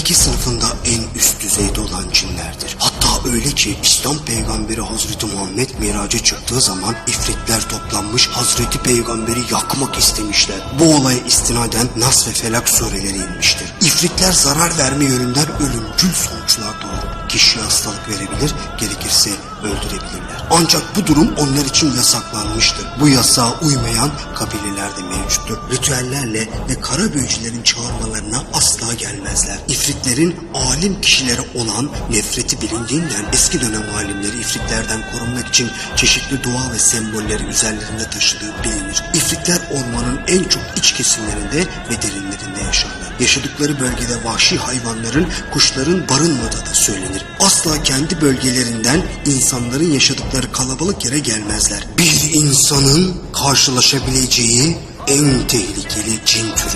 tehlike sınıfında en üst düzeyde olan cinlerdir. Hatta öyle ki İslam peygamberi Hazreti Muhammed miraca çıktığı zaman ifritler toplanmış Hazreti Peygamberi yakmak istemişler. Bu olaya istinaden Nas ve Felak sureleri inmiştir. İfritler zarar verme yönünden ölümcül sonuçlar doğurur. Kişiye hastalık verebilir, gerekirse öldürebilirler. Ancak bu durum onlar için yasaklanmıştır. Bu yasağa uymayan kabileler de mevcuttur. Ritüellerle ve kara büyücülerin çağırmalarına asla gelmezler. İfritlerin alim kişilere olan nefreti bilindiğinden eski dönem alimleri ifritlerden korunmak için çeşitli dua ve sembolleri üzerlerinde taşıdığı bilinir. İfritler ormanın en çok iç kesimlerinde ve derinlerinde yaşarlar. Yaşadıkları bölgede vahşi hayvanların, kuşların barınmadığı da söylenir. Asla kendi bölgelerinden insanların yaşadıkları kalabalık yere gelmezler. Bir insanın karşılaşabileceği en tehlikeli cin türüdür.